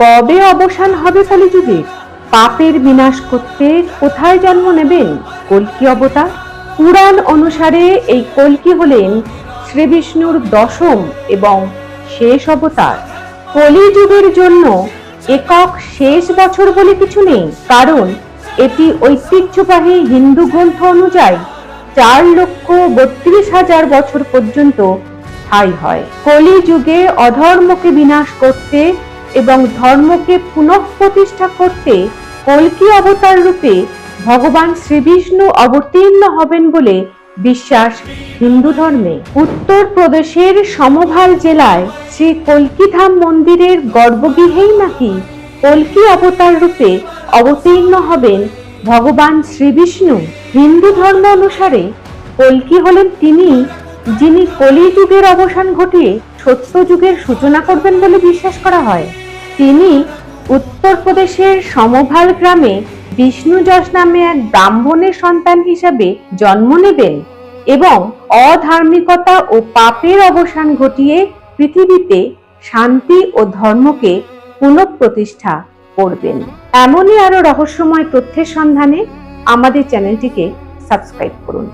কবে অবসান হবে কলিযুগের পাপের বিনাশ করতে কোথায় জন্ম নেবেন? কল্কি অবতার? পুরাণ অনুসারে এই কল্কি হলেন শ্রীবিষ্ণুর দশম এবং শেষ অবতার। কলিযুগের জন্য একক শেষ বছর বলে কিছু নেই, কারণ এটি ঐতিহ্যবাহী হিন্দু গ্রন্থ অনুযায়ী চার লক্ষ বত্রিশ হাজার বছর পর্যন্ত স্থায়ী হয়। কলিযুগে অধর্মকে বিনাশ করতে এবং ধর্মকে পুনঃপ্রতিষ্ঠা করতে কল্কি অবতার রূপে ভগবান শ্রীবিষ্ণু অবতীর্ণ হবেন বলে বিশ্বাস হিন্দু ধর্মে। উত্তর প্রদেশের সমভাল জেলায় শ্রী কল্কিধাম মন্দিরের গর্ভগৃহেই নাকি কল্কি অবতার রূপে অবতীর্ণ হবেন ভগবান শ্রীবিষ্ণু। হিন্দু ধর্ম অনুসারে কল্কি হলেন তিনি যিনি কলিযুগের অবসান ঘটিয়ে সত্য যুগের সূচনা করবেন বলে বিশ্বাস করা হয়, তিনি উত্তরপ্রদেশের সমভাল গ্রামে বিষ্ণু যশ নামে এক ব্রাহ্মণের সন্তান হিসাবে জন্ম নেবেন এবং অধার্মিকতা ও পাপের অবসান ঘটিয়ে পৃথিবীতে শান্তি ও ধর্মকে পুনঃপ্রতিষ্ঠা করবেন। এমনই আরও রহস্যময় তথ্যের সন্ধানে আমাদের চ্যানেলটিকে সাবস্ক্রাইব করুন।